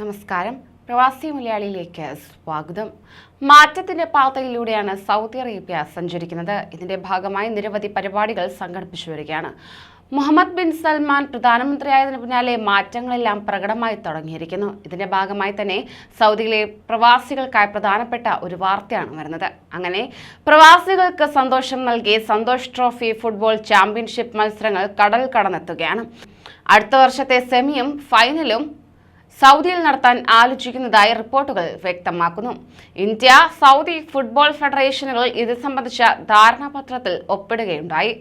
നമസ്കാരം. പ്രവാസി മലയാളിയിലേക്ക് സ്വാഗതം. മാറ്റത്തിന്റെ പാതയിലൂടെയാണ് സൗദി അറേബ്യ സഞ്ചരിക്കുന്നത്. ഇതിന്റെ ഭാഗമായി നിരവധി പരിപാടികൾ സംഘടിപ്പിച്ചു വരികയാണ്. മുഹമ്മദ് ബിൻ സൽമാൻ പ്രധാനമന്ത്രിയായതിനു പിന്നാലെ മാറ്റങ്ങളെല്ലാം പ്രകടമായി തുടങ്ങിയിരിക്കുന്നു. ഇതിന്റെ ഭാഗമായി തന്നെ സൗദിയിലെ പ്രവാസികൾക്കായി പ്രധാനപ്പെട്ട ഒരു വാർത്തയാണ് വരുന്നത്. അങ്ങനെ പ്രവാസികൾക്ക് സന്തോഷം നൽകി സന്തോഷ് ട്രോഫി ഫുട്ബോൾ ചാമ്പ്യൻഷിപ്പ് മത്സരങ്ങൾ കടൽ കടന്നെത്തുകയാണ്. അടുത്ത വർഷത്തെ സെമിയും ഫൈനലും സൗദിയിൽ നടത്താൻ ആലോചിക്കുന്നതായി റിപ്പോർട്ടുകൾ വ്യക്തമാക്കുന്നു. ഇന്ത്യ സൗദി ഫുട്ബോൾ ഫെഡറേഷനുകൾ ഇത് സംബന്ധിച്ച ധാരണാപത്രത്തിൽ ഒപ്പിടുകയുണ്ടായി.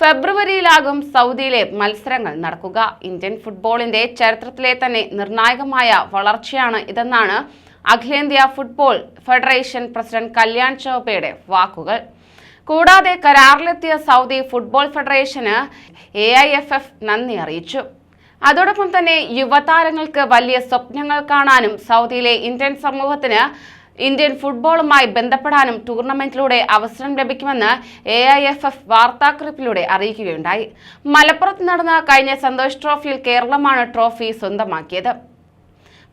ഫെബ്രുവരിയിലാകും സൗദിയിലെ മത്സരങ്ങൾ നടക്കുക. ഇന്ത്യൻ ഫുട്ബോളിന്റെ ചരിത്രത്തിലെ തന്നെ നിർണായകമായ വളർച്ചയാണ് ഇതെന്നാണ് അഖിലേന്ത്യാ ഫുട്ബോൾ ഫെഡറേഷൻ പ്രസിഡന്റ് കല്യാൺ ചോപ്പയുടെ വാക്കുകൾ. കൂടാതെ കരാറിലെത്തിയ സൗദി ഫുട്ബോൾ ഫെഡറേഷന് എ നന്ദി അറിയിച്ചു. അതോടൊപ്പം തന്നെ യുവതാരങ്ങൾക്ക് വലിയ സ്വപ്നങ്ങൾ കാണാനും സൗദിയിലെ ഇന്ത്യൻ സമൂഹത്തിന് ഇന്ത്യൻ ഫുട്ബോളുമായി ബന്ധപ്പെടാനും ടൂർണമെന്റിലൂടെ അവസരം ലഭിക്കുമെന്ന് എ ഐ എഫ് എഫ് വാർത്താക്കുറിപ്പിലൂടെ അറിയിക്കുകയുണ്ടായി. മലപ്പുറത്ത് നടന്ന കഴിഞ്ഞ സന്തോഷ് ട്രോഫിയിൽ കേരളമാണ് ട്രോഫി സ്വന്തമാക്കിയത്.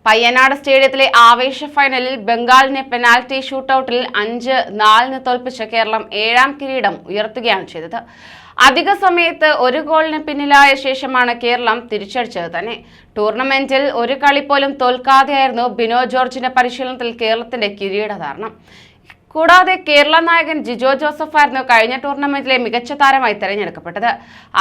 പയ്യനാട് സ്റ്റേഡിയത്തിലെ ആവേശ ഫൈനലിൽ ബംഗാളിനെ പെനാൽറ്റി ഷൂട്ടൌട്ടിൽ അഞ്ച് നാലിന് തോൽപ്പിച്ച കേരളം ഏഴാം കിരീടം ഉയർത്തുകയാണ് ചെയ്തത്. അധിക സമയത്ത് ഒരു ഗോളിന് പിന്നിലായ ശേഷമാണ് കേരളം തിരിച്ചടിച്ചത് തന്നെ. ടൂർണമെന്റിൽ ഒരു കളി പോലും തോൽക്കാതെയായിരുന്നു ബിനോ ജോർജിന്റെ പരിശീലനത്തിൽ കേരളത്തിന്റെ കിരീടധാരണം. കൂടാതെ കേരള നായകൻ ജിജോ ജോസഫ് ആയിരുന്നു കഴിഞ്ഞ ടൂർണമെന്റിലെ മികച്ച താരമായി തെരഞ്ഞെടുക്കപ്പെട്ടത്.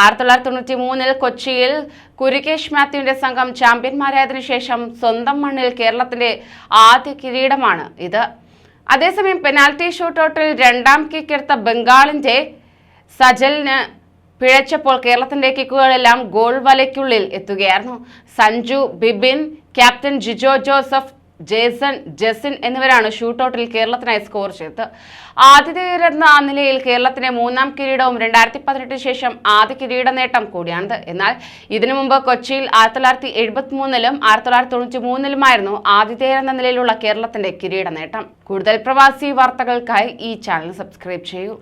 ആയിരത്തി തൊള്ളായിരത്തി തൊണ്ണൂറ്റി മൂന്നിൽ കൊച്ചിയിൽ കുരുകേഷ് മാത്യുവിന്റെ സംഘം ചാമ്പ്യന്മാരായതിനു ശേഷം സ്വന്തം മണ്ണിൽ കേരളത്തിന്റെ ആദ്യ കിരീടമാണ് ഇത്. അതേസമയം പെനാൽറ്റി ഷൂട്ടൌട്ടിൽ രണ്ടാം കിക്കെടുത്ത ബംഗാളിന്റെ സജലിന് പിഴച്ചപ്പോൾ കേരളത്തിന്റെ കിക്കുകളെല്ലാം ഗോൾ വലയ്ക്കുള്ളിൽ എത്തുകയായിരുന്നു. Sanju Bibin captain Jijo Joseph Jason Jesin എന്നിവരാണ് ഷൂട്ടൌട്ടിൽ കേരളത്തിനായി സ്കോർ ചെയ്തത്. ആതിഥേയരെന്ന നിലയിൽ കേരളത്തിന് മൂന്നാം കിരീടവും രണ്ടായിരത്തി പതിനെട്ടിന് ശേഷം ആദ്യ കിരീട നേട്ടം കൂടിയാണിത്. എന്നാൽ ഇതിനു മുമ്പ് കൊച്ചിയിൽ ആയിരത്തി തൊള്ളായിരത്തി എഴുപത്തി മൂന്നിലും ആയിരത്തി തൊള്ളായിരത്തി തൊണ്ണൂറ്റി മൂന്നിലുമായിരുന്നു ആതിഥേയരെന്ന നിലയിലുള്ള കേരളത്തിന്റെ കിരീട നേട്ടം. കൂടുതൽ പ്രവാസി വാർത്തകൾക്കായി ഈ ചാനൽ സബ്സ്ക്രൈബ് ചെയ്യൂ.